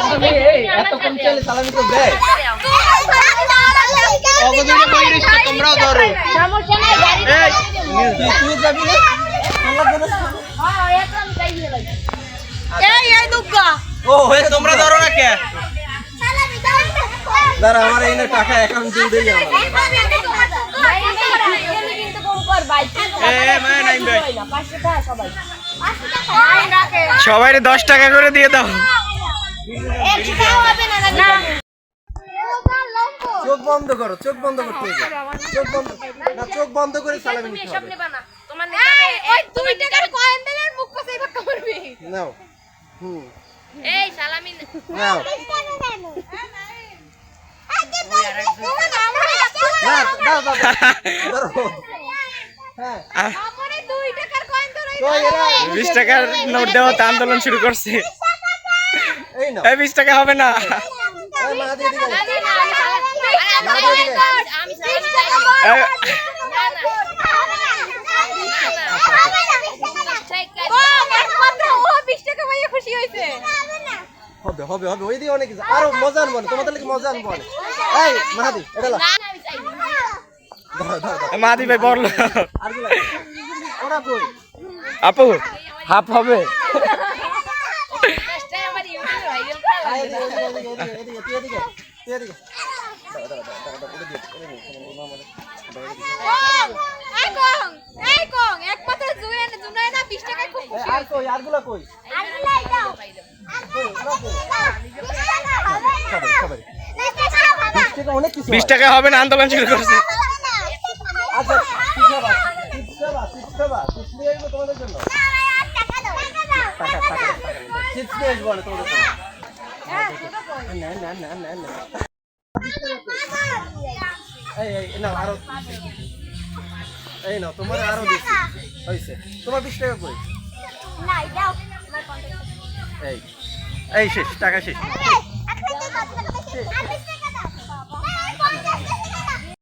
সালামি এই এত কম চাইলে সালামি তো দেয় অগদিনে বইরিস তোমরাও ধরো। সমস্যা নাই গাড়ি তুই তুই যাবি না তোমরা হ্যাঁ এই এই দুগ্গা ও হয়ে তোমরা ধরো না কে? দাঁড়া আমার এই টাকা অ্যাকাউন্ট দিয়ে দেই আমার। ভাই এখানে কিন্তু কম কর ভাই এ, নাই ভাই। না 500 টাকা সবাই। সবাই দশ টাকা করে দিয়ে দাও। চোখ বন্ধ করো চোখ বন্ধ করতে চোখ বন্ধ না চোখ বন্ধ করে সালামি নিতে হবে ওই দুই টাকার কয়েন দিলে মুখ কষে ধাক্কা মারবি নাও হুম এই সালামি নাও না দাও দাও দাও। ধরো হ্যাঁ আমারে দুই টাকার কয়েন ধরে কই এরা বিশ টাকার নোট দেওয়া আন্দোলন শুরু করছে এই বিশ টাকা হবে না। হবে হবে হবে ওই দিয়ে অনেক কিছু। আরও মজা আনব না তোমাদের লাগে মজা আনব এই মাহাদি এটা লাও ধরো ধরো ধরো ভাই কই? আপু হাফ হবে। বিশ টাকা হবে না আন্দোলন শুরু করছে। আচ্ছা চিপস নিয়ে আসব তোমাদের জন্য। না না না না না এই এই নাও আরও এই নাও তোমার আরও দিচ্ছি হয়েছে তোমার বিশ টাকা কই এই এই শেষ টাকা শেষ